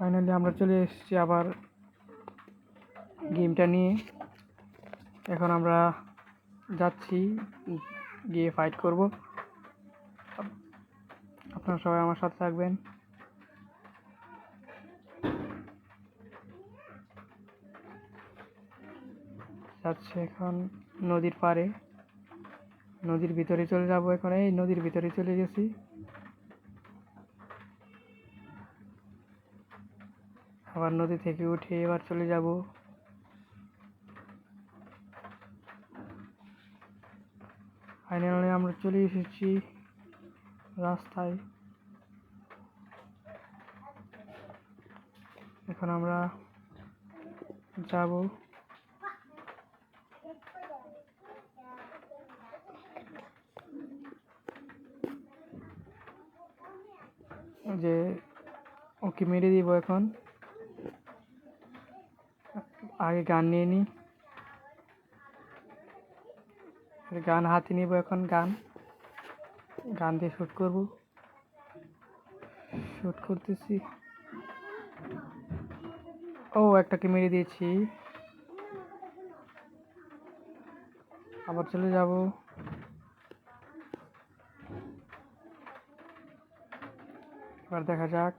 Finally আমরা চলে এসেছি আবার গেমটা নিয়ে। এখন আমরা যাচ্ছি, গিয়ে ফাইট করব। আপনারা সবাই আমার সাথে থাকবেন। যাচ্ছে এখন নদীর পাড়ে। নদীর ভিতরে চলে যাব এখন। এই নদীর ভিতরে চলে গেছি। আবার নদী থেকে উঠে এবার চলে যাব। ফাইনালি আমরা চলে এসেছি রাস্তায়। এখন আমরা যাব। যে ওকে মেরে দিব এখন। আগে গান নিয়ে নিই। গান হাতে নিব এখন গান। গান দিয়ে শ্যুট করব। শ্যুট করতেছি। ও একটাকে মেরে দিয়েছি। আবার চলে যাব। এবার দেখা যাক।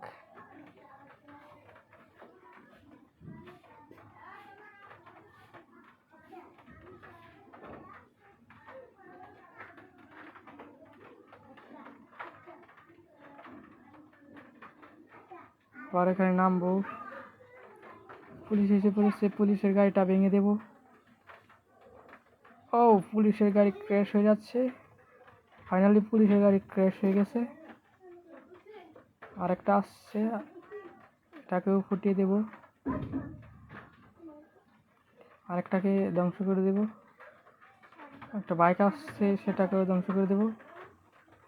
আবার এখানে নামবো। পুলিশ এসে পড়েছে পুলিশের গাড়িটা ভেঙে দেব। ও, পুলিশের গাড়ি ক্র্যাশ হয়ে যাচ্ছে। ফাইনালি পুলিশের গাড়ি ক্র্যাশ হয়ে গেছে। আরেকটা আসছে, এটাকেও ফুটিয়ে দেব। আরেকটাকে ধ্বংস করে দেব। একটা বাইক আসছে, সেটাকেও ধ্বংস করে দেব।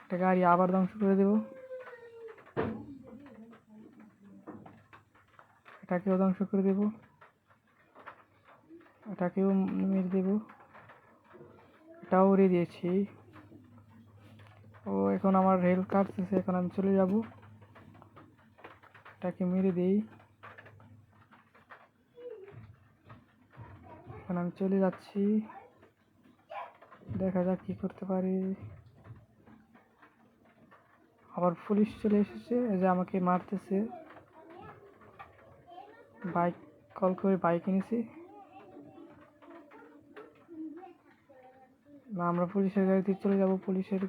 একটা গাড়ি আবার ধ্বংস করে দেব। এটাকেও ধ্বংস করে দেব। এটাকেও মেরে দেব। এটাও উড়িয়ে দিয়েছি। ও, এখন আমার রেল কাটতেছে এখন আমি চলে যাব। এটাকে মেরে দিই। এখন আমি চলে যাচ্ছি। দেখা যাক কি করতে পারি। আবার পুলিশ চলে এসেছে, এই যে আমাকে মারতেছে। বাইক, কল করে বাইক এনেছি। না, আমরা পুলিশের গাড়িতে চলে যাব। পুলিশের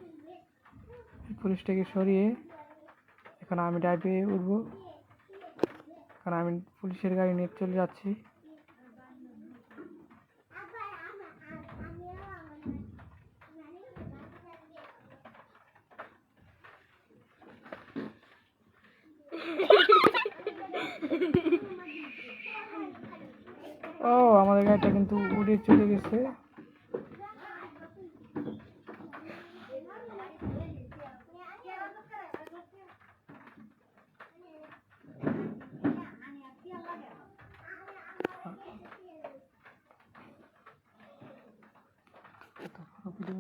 পুলিশটাকে সরিয়ে এখন আমি ড্রাইভে উঠবো। কারণ আমি পুলিশের গাড়ি নিয়ে চলে যাচ্ছি। ও আমাদের গাড়িটা কিন্তু উড়ে চলে গেছে।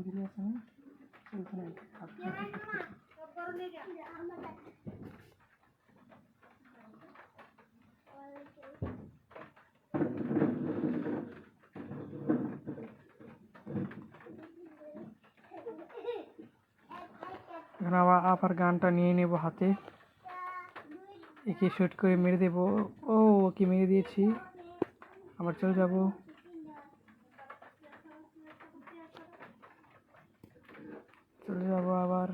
ভিডিও আছে না? এখন আবার আবার গানটা নিয়ে নেব হাতে। একে শুট করে মেরে দেব। ও, ওকে মেরে দিয়েছি। আবার চলে যাব। চলে যাব আবার।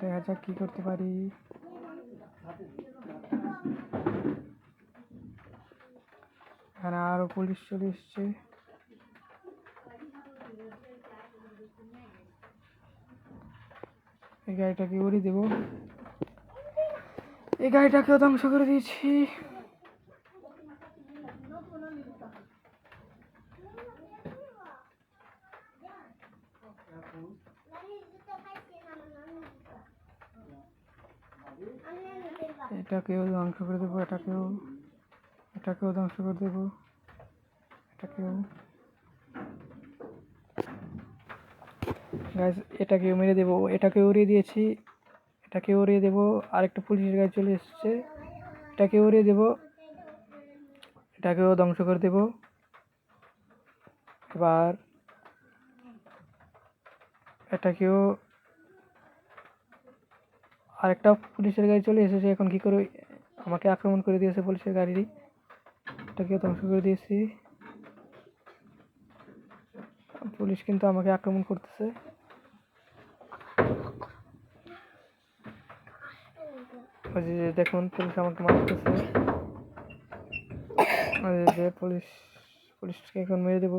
দেখা যাক কি করতে পারি। এখানে আরও পুলিশ চলে এসছে। এই গাড়িটাকে উড়িয়ে দেবো। এই গাড়িটাকেও ধ্বংস করে দিয়েছি। এটাকেও ধ্বংস করে দেবো, এটাকেও। এটাকেও ধ্বংস করে দেবো। এটাকেও। গাইস এটাকেও মেরে দেবো। এটাকে উড়িয়ে দিয়েছি। এটাকে উড়িয়ে দেবো। আরেকটা পুলিশের গাড়ি চলে এসেছে। এটাকে উড়িয়ে দেবো। এটাকেও ধ্বংস করে দেবো। এবার এটাকেও আরেকটা পুলিশের গাড়ি চলে এসেছে। এখন কি করে আমাকে আক্রমণ করে দিয়েছে পুলিশের গাড়ি এটাকেও ধ্বংস করে দিয়েছি। পুলিশ কিন্তু আমাকে আক্রমণ করতেছে। ওই যে দেখুন, পুলিশ আমাকে মারতেছে। পুলিশ, পুলিশকে এখন মেরে দেবো।